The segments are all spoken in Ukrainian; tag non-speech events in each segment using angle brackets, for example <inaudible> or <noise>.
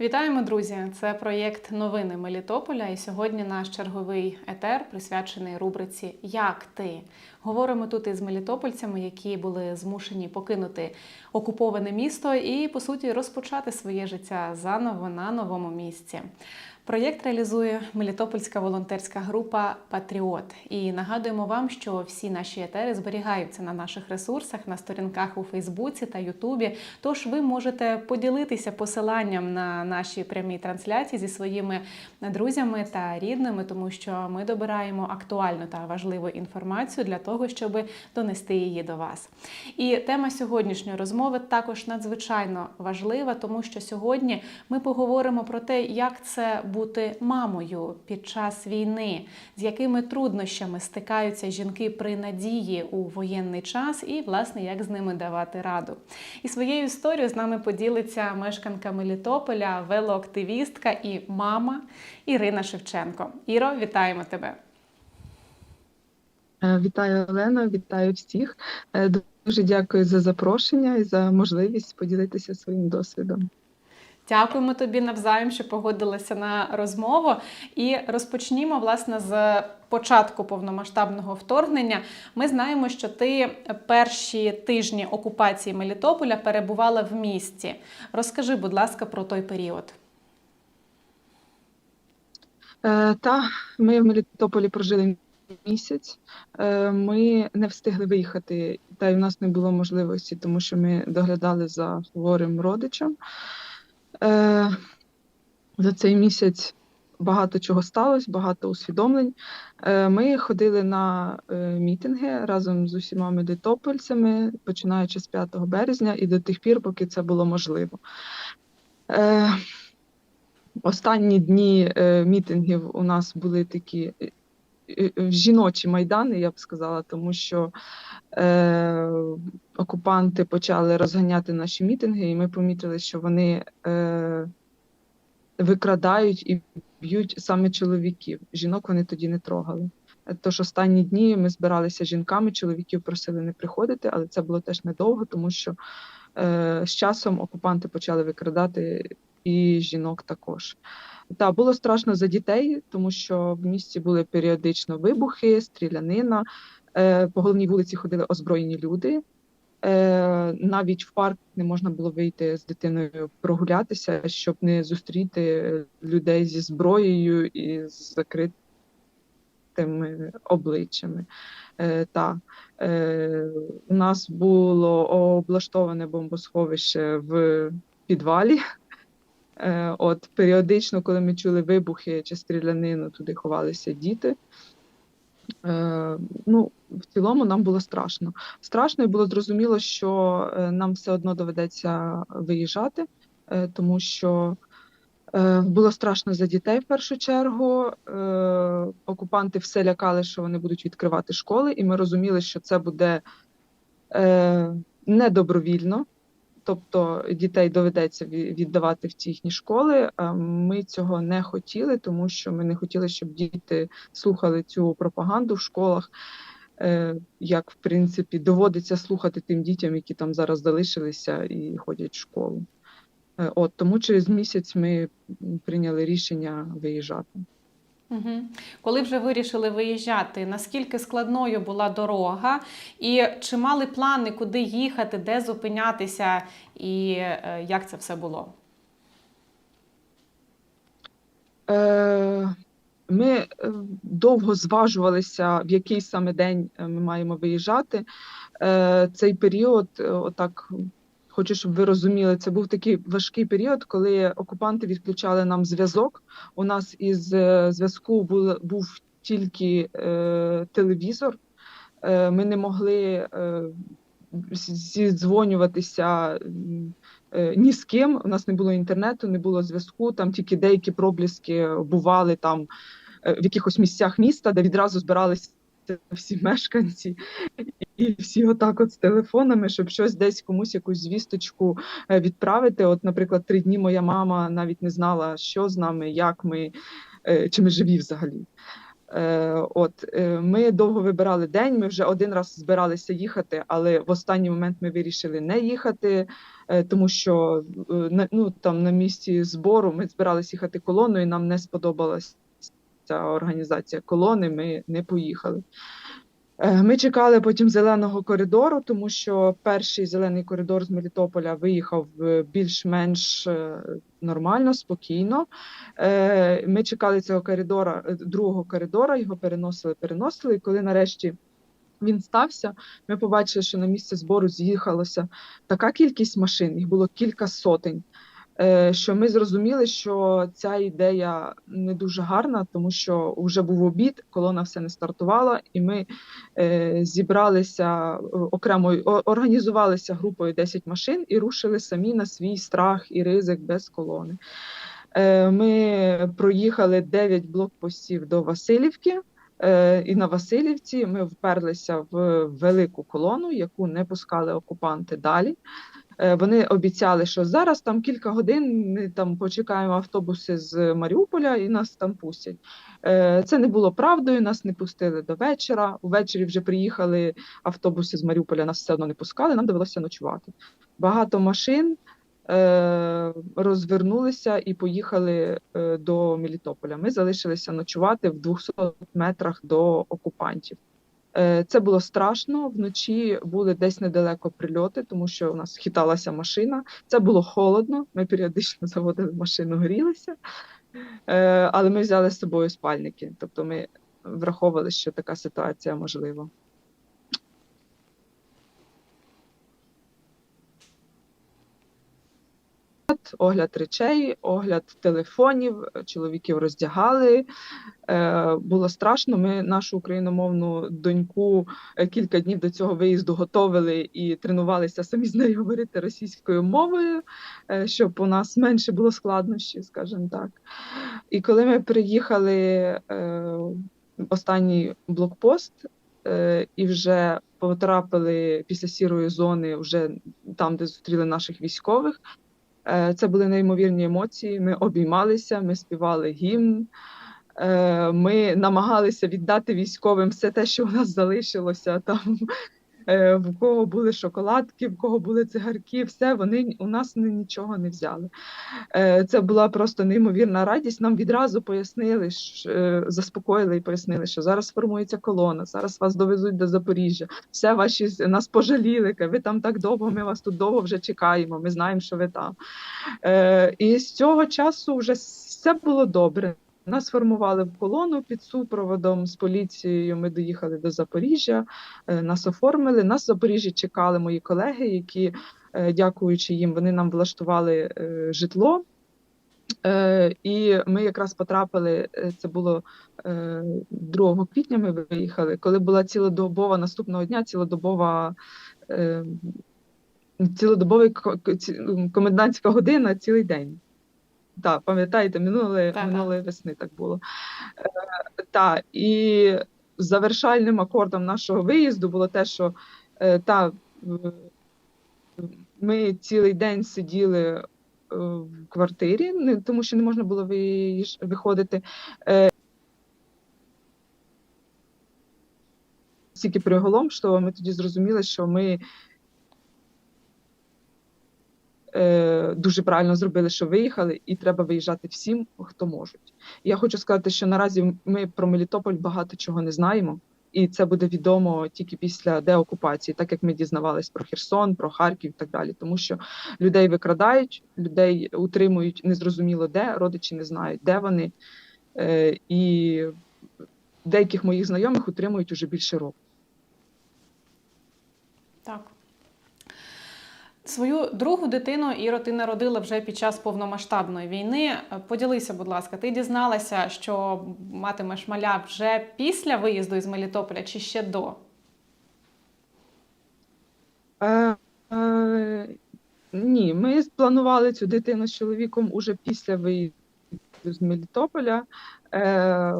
Вітаємо, друзі! Це проєкт Новини Мелітополя. І сьогодні наш черговий етер присвячений рубриці Як ти? Говоримо тут із мелітопольцями, які були змушені покинути окуповане місто і, по суті, розпочати своє життя заново на новому місці. Проєкт реалізує Мелітопольська волонтерська група Патріот. І нагадуємо вам, що всі наші етери зберігаються на наших ресурсах, на сторінках у Фейсбуці та Ютубі. Тож ви можете поділитися посиланням на наші прямі трансляції зі своїми друзями та рідними, тому що ми добираємо актуальну та важливу інформацію для того, щоб донести її до вас. І тема сьогоднішньої розмови також надзвичайно важлива, тому що сьогодні ми поговоримо про те, як це бути мамою під час війни, з якими труднощами стикаються жінки при надії у воєнний час, і власне як з ними давати раду. І своєю історією з нами поділиться мешканка Мелітополя, велоактивістка і мама Ірина Шевченко. Іро, вітаємо тебе! Е, Вітаю Олена, вітаю всіх. Е, Дуже дякую за запрошення і за можливість поділитися своїм досвідом. Дякуємо тобі навзаєм, що погодилася на розмову. І розпочнімо власне з початку повномасштабного вторгнення. Ми знаємо, що ти перші тижні окупації Мелітополя перебувала в місті. Розкажи, будь ласка, про той період. Е, Та ми в Мелітополі прожили місяць. Е, Ми не встигли виїхати, та й в нас не було можливості, тому що ми доглядали за хворим родичем. Е, За цей місяць багато чого сталося, багато усвідомлень. Е, Ми ходили на е, мітинги разом з усіма мелітопольцями, починаючи з 5 березня і до тих пір, поки це було можливо. Е, Останні дні е, мітингів у нас були такі жіночі майдани, я б сказала, тому що е, окупанти почали розганяти наші мітинги, і ми помітили, що вони е, викрадають і б'ють саме чоловіків. Жінок вони тоді не трогали. Тож останні дні ми збиралися з жінками, чоловіків просили не приходити, але це було теж недовго, тому що е, з часом окупанти почали викрадати і жінок також. Та було страшно за дітей, тому що в місті були періодично вибухи, стрілянина. Е, По головній вулиці ходили озброєні люди. Е, Навіть в парк не можна було вийти з дитиною прогулятися, щоб не зустріти людей зі зброєю і з закритими обличчями. Е, Та у нас було облаштоване бомбосховище в підвалі. Е, От періодично, коли ми чули вибухи чи стрілянину, туди ховалися діти. Е, Ну, в цілому нам було страшно. Страшно і було зрозуміло, що е, нам все одно доведеться виїжджати, тому що було страшно за дітей в першу чергу. Окупанти все лякали, що вони будуть відкривати школи, і ми розуміли, що це буде недобровільно. Тобто дітей доведеться віддавати в ті їхні школи. Ми цього не хотіли, тому що ми не хотіли, щоб діти слухали цю пропаганду в школах. Е, Як в принципі доводиться слухати тим дітям, які там зараз залишилися і ходять в школу. Е, От тому через місяць ми прийняли рішення виїжджати. Угу. Коли вже вирішили виїжджати, наскільки складною була дорога, і чи мали плани, куди їхати, де зупинятися, і е, як це все було? Е, Ми е, довго зважувалися, в який саме день ми маємо виїжджати. Цей період, отак, хочу, щоб ви розуміли, це був такий важкий період, коли окупанти відключали нам зв'язок. У нас із е, зв'язку був, був тільки е, телевізор. Е, Ми не могли е, зідзвонюватися е, ні з ким. У нас не було інтернету, не було зв'язку. Там тільки деякі проблиски бували там е, в якихось місцях міста, де відразу збиралися всі мешканці, і всі отак от з телефонами, щоб щось десь комусь якусь звісточку е, відправити. От, наприклад, три дні моя мама навіть не знала, що з нами, як ми, е, чи ми живі взагалі. Е, От ми довго вибирали день. Ми вже один раз збиралися їхати, але в останній момент ми вирішили не їхати, тому що ну там на місці збору ми збиралися їхати колоною. Нам не сподобалась ця організація колони. Ми не поїхали. Е, Ми чекали потім зеленого коридору, тому що перший зелений коридор з Мелітополя виїхав е, більш-менш е, нормально, спокійно. Ми чекали цього коридора, другого коридора, його переносили, переносили. І коли нарешті він стався, ми побачили, що на місце збору з'їхалося така кількість машин, їх було кілька сотень. Е, Що ми зрозуміли, що ця ідея не дуже гарна, тому що вже був обід, колона все не стартувала, і ми е, зібралися е, окремо, організувалися групою 10 машин і рушили самі на свій страх і ризик без колони. Ми проїхали 9 блокпостів до Васильівки. І на Васильівці ми вперлися в велику колону, яку не пускали окупанти далі. Е, Вони обіцяли, що зараз там кілька годин ми там почекаємо автобуси з Маріуполя і нас там пустять. Е, Це не було правдою, нас не пустили до вечора. Увечері вже приїхали автобуси з Маріуполя, нас все одно не пускали, нам довелося ночувати. Багато машин е, розвернулися і поїхали до Мелітополя. Ми залишилися ночувати в 200 метрах до окупантів. Е, Це було страшно. Вночі були десь недалеко прильоти, тому що у нас хиталася машина. Це було холодно. Ми періодично <laughs> заводили машину, грілися, Е, але ми взяли з собою спальники. Тобто ми враховували, що така ситуація можлива. Огляд речей, огляд телефонів, чоловіків роздягали. Е, Було страшно. Ми нашу україномовну доньку е, кілька днів до цього виїзду готовили і тренувалися самі з нею говорити російською мовою, е, щоб у нас менше було складнощів, скажімо так. І коли ми приїхали в останній блокпост і вже потрапили після сірої зони, вже там, де зустріли наших військових. Е, Це були неймовірні емоції. Ми обіймалися, ми співали гімн. Е, Ми намагалися віддати військовим все те, що у нас залишилося там. Е, В кого були шоколадки, в кого були цигарки, все вони у нас нічого не взяли. Е, Це була просто неймовірна радість. Нам відразу пояснили, щ- е, заспокоїли і пояснили, що зараз формується колона, зараз вас довезуть до Запоріжжя. Все ваші нас пожаліли. Ви там так довго, ми вас тут довго вже чекаємо. Ми знаємо, що ви там. І з цього часу вже все було добре. Нас формували в колону під супроводом з поліцією. Ми доїхали до Запоріжжя, е, нас оформили. Нас в Запоріжжі чекали мої колеги, які, е, дякуючи їм, вони нам влаштували е, житло. І ми якраз потрапили. Це було е, 2 квітня. Ми виїхали, коли була цілодобова наступного дня, цілодобова. Цілодобовий ко- ко- ці- комендантська година цілий день. Так, пам'ятаєте, минулої, Та-та. минулої весни так було. Е, та, і завершальним акордом нашого виїзду було те, що е, та, ми цілий день сиділи е, в квартирі, не- тому що не можна було виїж- виходити. Е, Стільки приголомшливо, ми тоді зрозуміли, що ми е, дуже правильно зробили, що виїхали, і треба виїжджати всім, хто можуть. Я хочу сказати, що наразі ми про Мелітополь багато чого не знаємо, і це буде відомо тільки після деокупації, так як ми дізнавались про Херсон, про Харків і так далі. Тому що людей викрадають, людей утримують незрозуміло де, родичі не знають, де вони. Е, і деяких моїх знайомих утримують уже більше року. Так. Свою другу дитину Іро ти народила вже під час повномасштабної війни. Е, Поділися, будь ласка, ти дізналася, що матимеш маля вже після виїзду із Мелітополя чи ще до? Е, е, ні, ми планували цю дитину з чоловіком уже після виїзду з Мелітополя. Е,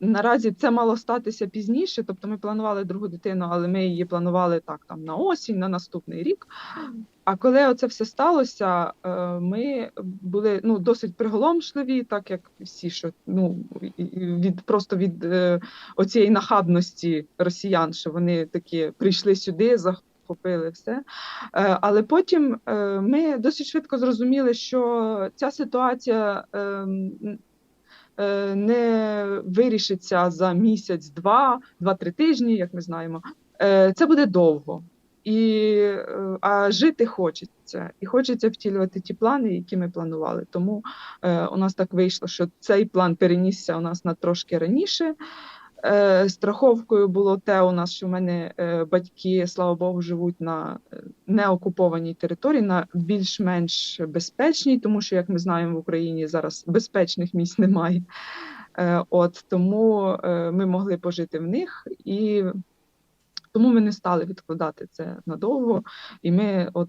наразі це мало статися пізніше, тобто ми планували другу дитину, але ми її планували так там на осінь, на наступний рік. А коли оце все сталося, е, ми були ну, досить приголомшливі, так як всі, що ну, від просто від е, оцієї нахабності росіян, що вони такі прийшли сюди, захопили все. Е, Але потім ми досить швидко зрозуміли, що ця ситуація не вирішиться за місяць, два, два-три тижні, як ми знаємо. Це буде довго. І, е, а жити хочеться, і хочеться втілювати ті плани, які ми планували. Тому е, у нас так вийшло, що цей план перенісся у нас на трошки раніше. Е, страховкою було те, у нас, що в мене е, батьки, слава Богу, живуть на е, неокупованій території, на більш-менш безпечній, тому що, як ми знаємо, в Україні зараз безпечних місць немає. Е, от тому е, ми могли пожити в них, і тому ми не стали відкладати це надовго, і ми от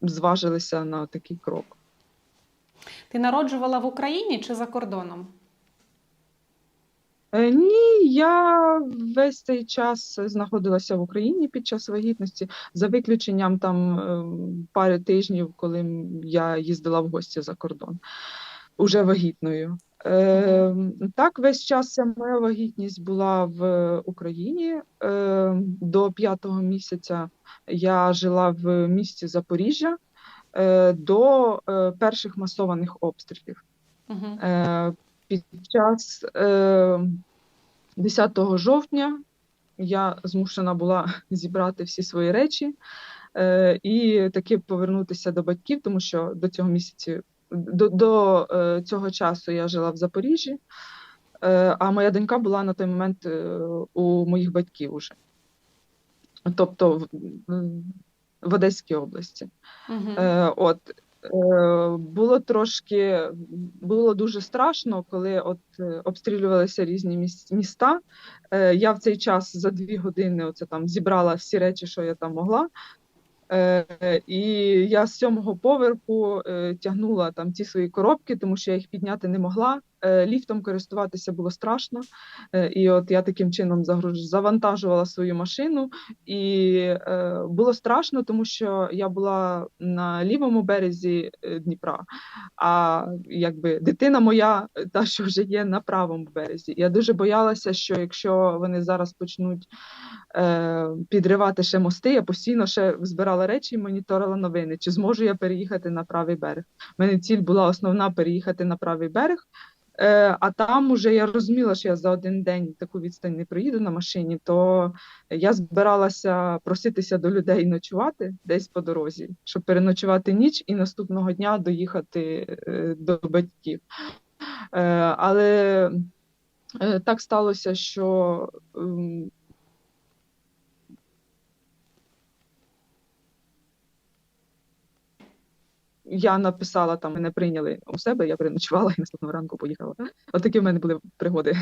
зважилися на такий крок. Ти народжувала в Україні чи за кордоном? Е, Ні, я весь цей час знаходилася в Україні під час вагітності, за виключенням там ем, пари тижнів, коли я їздила в гості за кордон, уже вагітною. Е, Так, весь час ця моя вагітність була в Україні. Е, До п'ятого місяця я жила в місті Запоріжжя е, до е, перших масованих обстрілів. Угу. Е, Під час е, 10 жовтня я змушена була <laughs> зібрати всі свої речі е, і таки повернутися до батьків, тому що до цього місяці, до, до е, цього часу я жила в Запоріжжі, е, а моя донька була на той момент е, у моїх батьків уже. Тобто в, Одеській області. Угу. От було трошки було дуже страшно, коли от обстрілювалися різні міста. Я в цей час за дві години оце там зібрала всі речі, що я там могла. Е, і я з сьомого поверху е, тягнула там ті свої коробки, тому що я їх підняти не могла. Е, ліфтом користуватися було страшно. Е, і от я таким чином завантажувала свою машину, і е, було страшно, тому що я була на лівому березі Дніпра, а якби дитина моя, та що вже є на правому березі. Я дуже боялася, що якщо вони зараз почнуть підривати ще мости, я постійно ще збирала речі і моніторила новини, чи зможу я переїхати на правий берег. У мене ціль була основна переїхати на правий берег. Е, а там уже я розуміла, що я за один день таку відстань не проїду на машині, то я збиралася проситися до людей ночувати десь по дорозі, щоб переночувати ніч і наступного дня доїхати е, до батьків. Е, але е, так сталося, що ем, я написала там, мене прийняли у себе, я переночувала і наступного ранку поїхала. Отакі в мене були пригоди.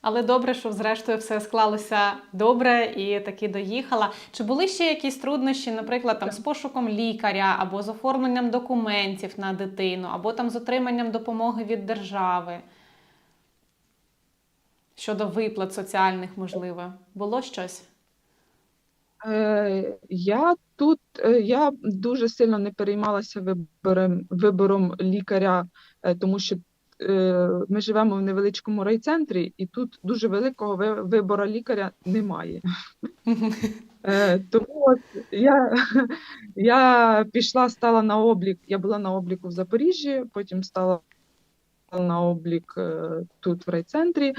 Але добре, що зрештою все склалося добре і таки доїхала. Чи були ще якісь труднощі, наприклад, там з пошуком лікаря або з оформленням документів на дитину, або там з отриманням допомоги від держави? Щодо виплат соціальних, можливо, було щось? Е, Я тут е, я дуже сильно не переймалася вибором, вибором лікаря, е, тому що ми живемо в невеличкому райцентрі, і тут дуже великого ви- вибору лікаря немає. <laughs> Тому от я, я пішла, стала на облік. Я була на обліку в Запоріжжі, потім стала на облік е, тут в райцентрі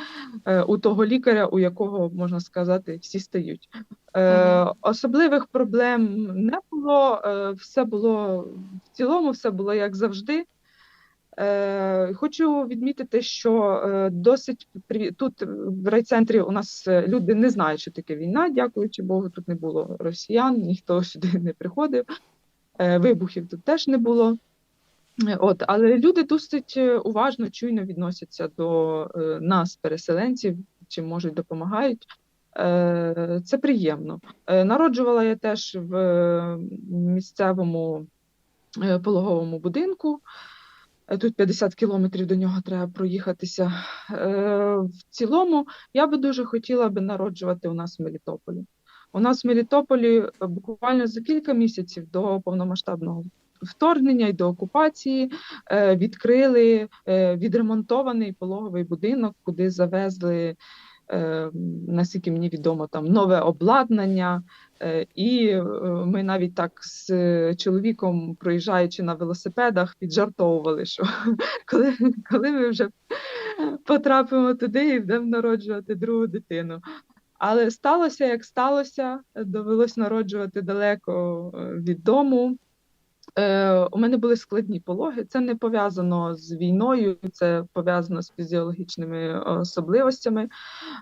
е, у того лікаря, у якого можна сказати, всі стають. Е, Особливих проблем не було. Все було в цілому, все було як завжди. Е, Хочу відмітити, що досить тут в райцентрі у нас люди не знають, що таке війна. Дякуючи Богу, тут не було росіян, ніхто сюди не приходив. Вибухів тут теж не було. От, але люди досить е, уважно, чуйно відносяться до е, нас, переселенців, чим можуть допомагають. Е, Це приємно. Народжувала я теж в місцевому пологовому будинку. Тут 50 кілометрів до нього треба проїхатися. В цілому я би дуже хотіла би народжувати у нас в Мелітополі. У нас в Мелітополі буквально за кілька місяців до повномасштабного вторгнення і до окупації е, відкрили е, відремонтований пологовий будинок, куди завезли, е, наскільки мені відомо, там нове обладнання. І ми навіть так з чоловіком, проїжджаючи на велосипедах, піджартовували, що <laughs> коли, коли ми вже потрапимо туди і будемо народжувати другу дитину. Але сталося, як сталося, довелось народжувати далеко від дому. Е, у мене були складні пологи. Це не пов'язано з війною, це пов'язано з фізіологічними особливостями.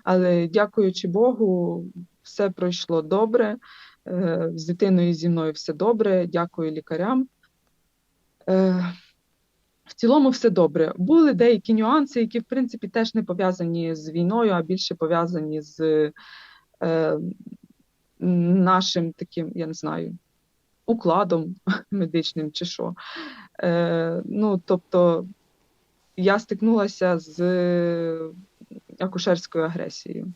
Але дякуючи Богу, все пройшло добре. Е, З дитиною зі мною все добре. Дякую лікарям. Е, В цілому все добре. Були деякі нюанси, які, в принципі, теж не пов'язані з війною, а більше пов'язані з е, нашим таким, я не знаю, укладом <laughs> медичним чи що. Е, ну, тобто, я стикнулася з акушерською агресією.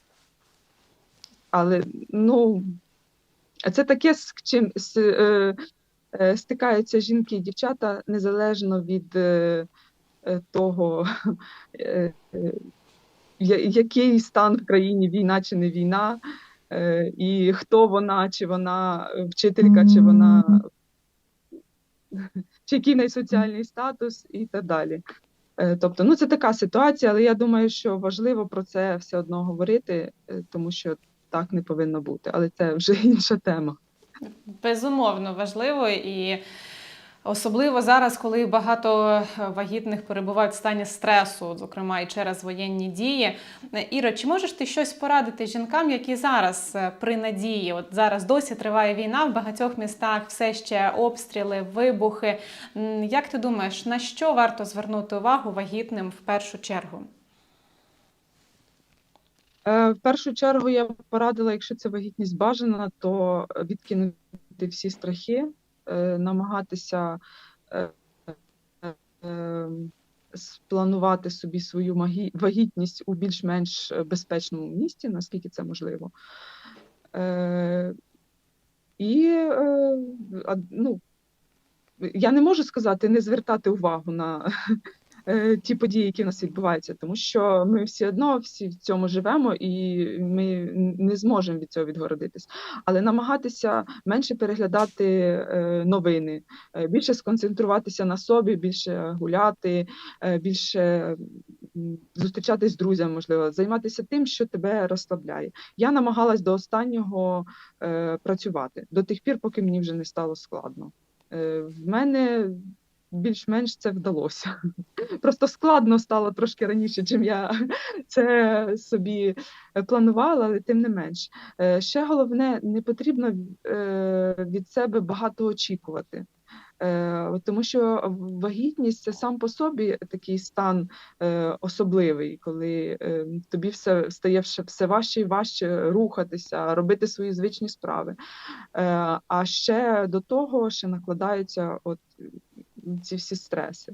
Але ну, це таке, з чим з, е, е, стикаються жінки і дівчата незалежно від е, е, того, <laughs> е, е, який стан в країні, війна чи не війна, е, і хто вона, чи вона вчителька, чи вона <laughs> чи який в неї соціальний статус і так далі. Е, Тобто, ну це така ситуація, але я думаю, що важливо про це все одно говорити, е, тому що так не повинно бути. Але це вже <laughs> інша тема. Безумовно важливо і особливо зараз, коли багато вагітних перебувають в стані стресу, зокрема і через воєнні дії. Іро, чи можеш ти щось порадити жінкам, які зараз е, при надії? От зараз досі триває війна в багатьох містах, все ще обстріли, вибухи. Як ти думаєш, на що варто звернути увагу вагітним в першу чергу? Е, В першу чергу я порадила, якщо це вагітність бажана, то відкинути всі страхи, е, намагатися е, е, спланувати собі свою вагітність у більш-менш безпечному місці, наскільки це можливо. Е, І е, ну, я не можу сказати не звертати увагу на е, ті події, які в нас відбуваються, тому що ми всі одно всі в цьому живемо, і ми не зможемо від цього відгородитись. Але намагатися менше переглядати е, новини, е, більше сконцентруватися на собі, більше гуляти, е, більше зустрічатись з друзями, можливо, займатися тим, що тебе розслабляє. Я намагалась до останнього е, працювати до тих пір, поки мені вже не стало складно. Е, в мене більш-менш це вдалося. <laughs> Просто складно стало трошки раніше, чим я <laughs> це собі планувала, але тим не менш. Е, Ще головне, не потрібно е, від себе багато очікувати. Е, Тому що вагітність це сам по собі такий стан е, особливий, коли е, тобі все стає все- важче і важче рухатися, робити свої звичні справи. Е, А ще до того ще накладаються от ці всі стреси.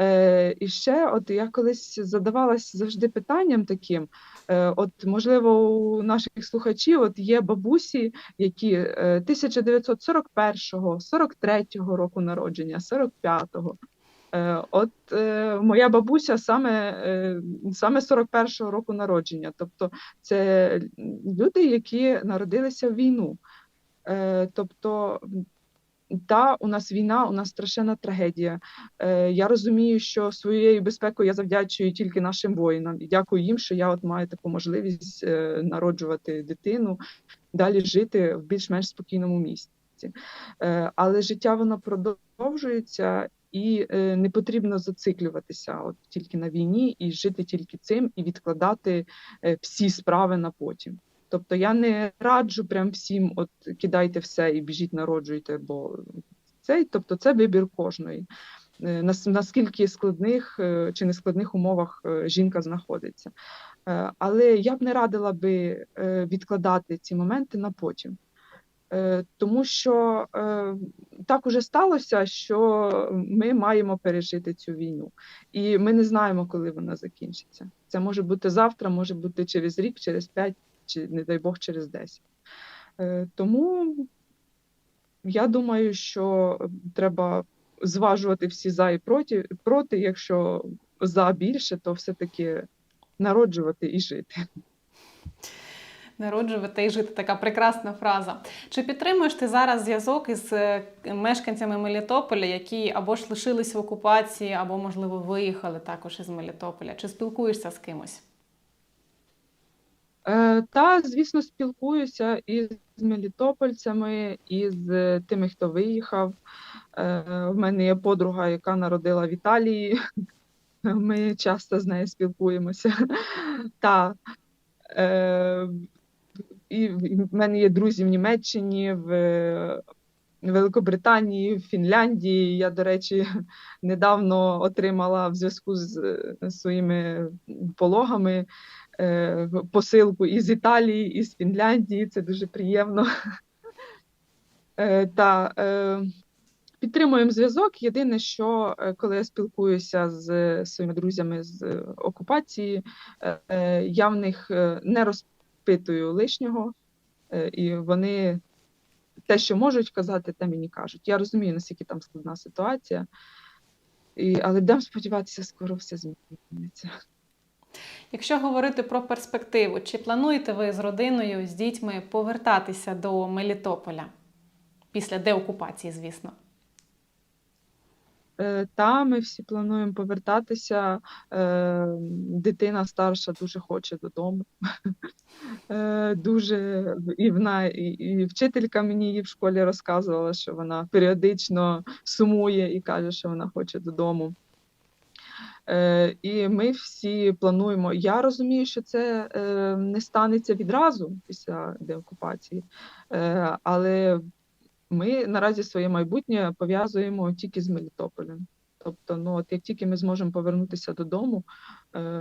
Е, і ще, от я колись задавалась завжди питанням таким: е, от, можливо, у наших слухачів от є бабусі, які е, 1941-го, 43-го року народження, 45-го. Е, От е, моя бабуся саме, е, саме 41-го року народження. Тобто це люди, які народилися в війну. Е, Тобто, та, у нас війна, у нас страшенна трагедія. Е, Я розумію, що своєю безпекою я завдячую тільки нашим воїнам і дякую їм, що я от маю таку можливість е, народжувати дитину, далі жити в більш-менш спокійному місці. Е, Але життя воно продовжується. І е, не потрібно зациклюватися от тільки на війні і жити тільки цим, і відкладати е, всі справи на потім. Тобто я не раджу прям всім, от кидайте все і біжіть, народжуйте, бо цей, тобто це вибір кожної. Е, нас- Наскільки складних е, чи нескладних умовах е, жінка знаходиться. Але я б не радила би відкладати ці моменти на потім. Тому що так уже сталося, що ми маємо пережити цю війну, і ми не знаємо, коли вона закінчиться. Це може бути завтра, може бути через рік, через п'ять, чи не дай Бог через 10. Е, Тому я думаю, що треба зважувати всі за і проти, проти. Якщо за більше, то все-таки народжувати і жити. Народжувати і жити така прекрасна фраза. Чи підтримуєш ти зараз зв'язок із е, мешканцями Мелітополя, які або ж лишились в окупації, або, можливо, виїхали також із Мелітополя? Чи спілкуєшся з кимось? Е, Та, звісно, спілкуюся із мелітопольцями, із тими, хто виїхав. Е, В мене є подруга, яка народила в Італії. <laughs> Ми часто з нею спілкуємося. <laughs> Та, е, і в мене є друзі в Німеччині, в Великобританії, в Фінляндії. Я, до речі, <laughs> недавно отримала в зв'язку з своїми пологами посилку із Італії, із Фінляндії. Це дуже приємно. Е, Та е, підтримуємо зв'язок. Єдине, що е, коли я спілкуюся з своїми друзями з е, окупації, е, е, я в них е, не розпитую лишнього, е, і вони те, що можуть казати, те мені кажуть. Я розумію, наскільки там складна ситуація. І, але будемо сподіватися, скоро все зміниться. Якщо говорити про перспективу, чи плануєте ви з родиною, з дітьми повертатися до Мелітополя після деокупації, звісно? Е, Та ми всі плануємо повертатися. Е, Дитина старша дуже хоче додому. <laughs> Е, Дуже і вона, і, вчителька мені її в школі розказувала, що вона періодично сумує і каже, що вона хоче додому. Е, І ми всі плануємо. Я розумію, що це е, не станеться відразу після деокупації, е, але ми наразі своє майбутнє пов'язуємо тільки з Мелітополем. Тобто, ну от як тільки ми зможемо повернутися додому,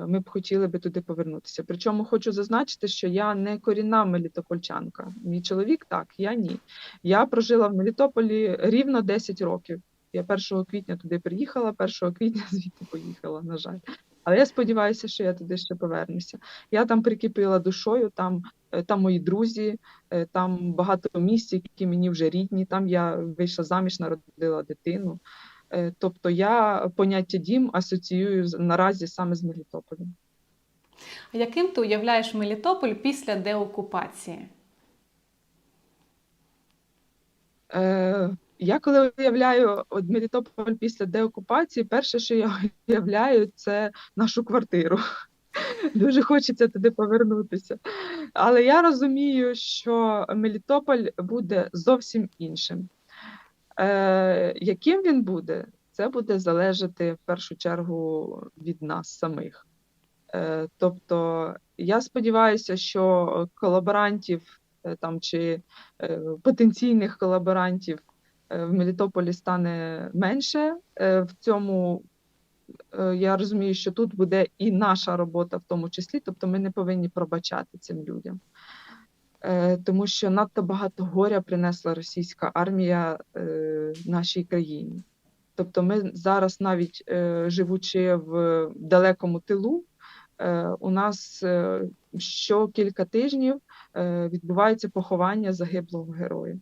ми б хотіли би туди повернутися. Причому хочу зазначити, що я не корінна мелітопольчанка. Мій чоловік так, я ні. Я прожила в Мелітополі рівно 10 років. Я 1 квітня туди приїхала, 1 квітня <laughs> звідти поїхала, на жаль. Але я сподіваюся, що я туди ще повернуся. Я там прикипіла душою, там, е, там мої друзі, е, там багато місць, які мені вже рідні. Там я вийшла заміж, народила дитину. Е, Тобто я поняття дім асоціюю наразі саме з Мелітополем. А яким ти уявляєш Мелітополь після деокупації? Е, Я коли уявляю от Мелітополь після деокупації, перше, що я <laughs> уявляю, це нашу квартиру. <laughs> Дуже хочеться туди повернутися. Але я розумію, що Мелітополь буде зовсім іншим. Е, яким він буде, це буде залежати в першу чергу від нас самих. Е, тобто, я сподіваюся, що колаборантів е, там чи е, потенційних колаборантів в Мелітополі стане менше. Е, в цьому е, я розумію, що тут буде і наша робота в тому числі, тобто ми не повинні пробачати цим людям. Е, Тому що надто багато горя принесла російська армія е, нашій країні. Тобто, ми зараз, навіть е, живучи в далекому тилу, е, у нас е, що кілька тижнів е, відбувається поховання загиблого героя.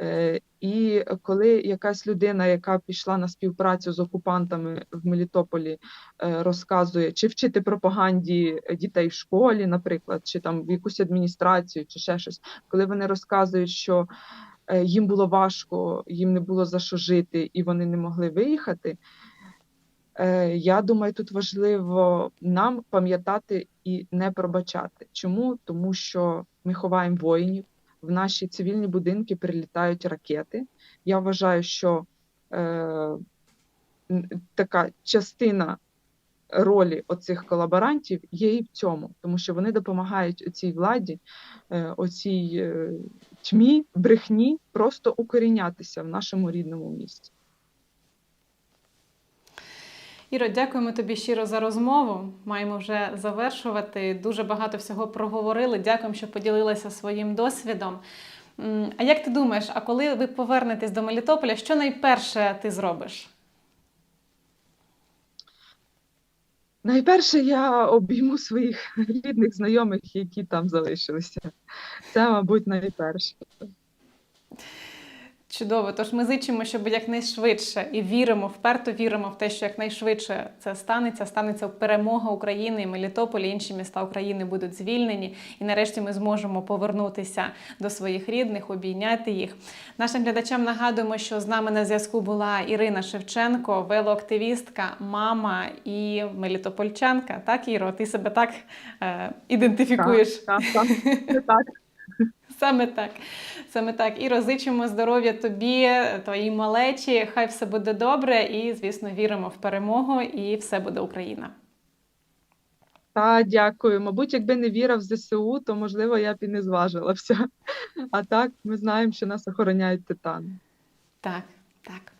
Е, І коли якась людина, яка пішла на співпрацю з окупантами в Мелітополі, е, розказує, чи вчити пропаганді дітей в школі, наприклад, чи там в якусь адміністрацію, чи ще щось, коли вони розказують, що е, їм було важко, їм не було за що жити, і вони не могли виїхати. Е, Я думаю, тут важливо нам пам'ятати і не пробачати. Чому? Тому що ми ховаємо воїнів, в наші цивільні будинки прилітають ракети. Я вважаю, що е, така частина ролі оцих колаборантів є і в цьому, тому що вони допомагають цій владі, е, оцій е, тьмі, брехні просто укорінятися в нашому рідному місті. Іро, дякуємо тобі щиро за розмову. Маємо вже завершувати. Дуже багато всього проговорили. Дякуємо, що поділилася своїм досвідом. А як ти думаєш, а коли ви повернетесь до Мелітополя, що найперше ти зробиш? Найперше я обійму своїх рідних знайомих, які там залишилися. Це, мабуть, найперше. Чудово. Тож ми зичимо, щоб якнайшвидше і віримо, вперто віримо в те, що якнайшвидше це станеться. Станеться перемога України, і Мелітополь, інші міста України будуть звільнені. І нарешті ми зможемо повернутися до своїх рідних, обійняти їх. Нашим глядачам нагадуємо, що з нами на зв'язку була Ірина Шевченко, велоактивістка, мама і мелітопольчанка. Так, Іро, ти себе так е, ідентифікуєш? Так, так, так. Саме так. Саме так. І розичимо здоров'я тобі, твоїй малечі. Хай все буде добре, і, звісно, віримо в перемогу, і все буде Україна. Та, дякую. Мабуть, якби не віра в ЗСУ, то можливо я б і не зважилася. А так, ми знаємо, що нас охороняють титани. Так, так.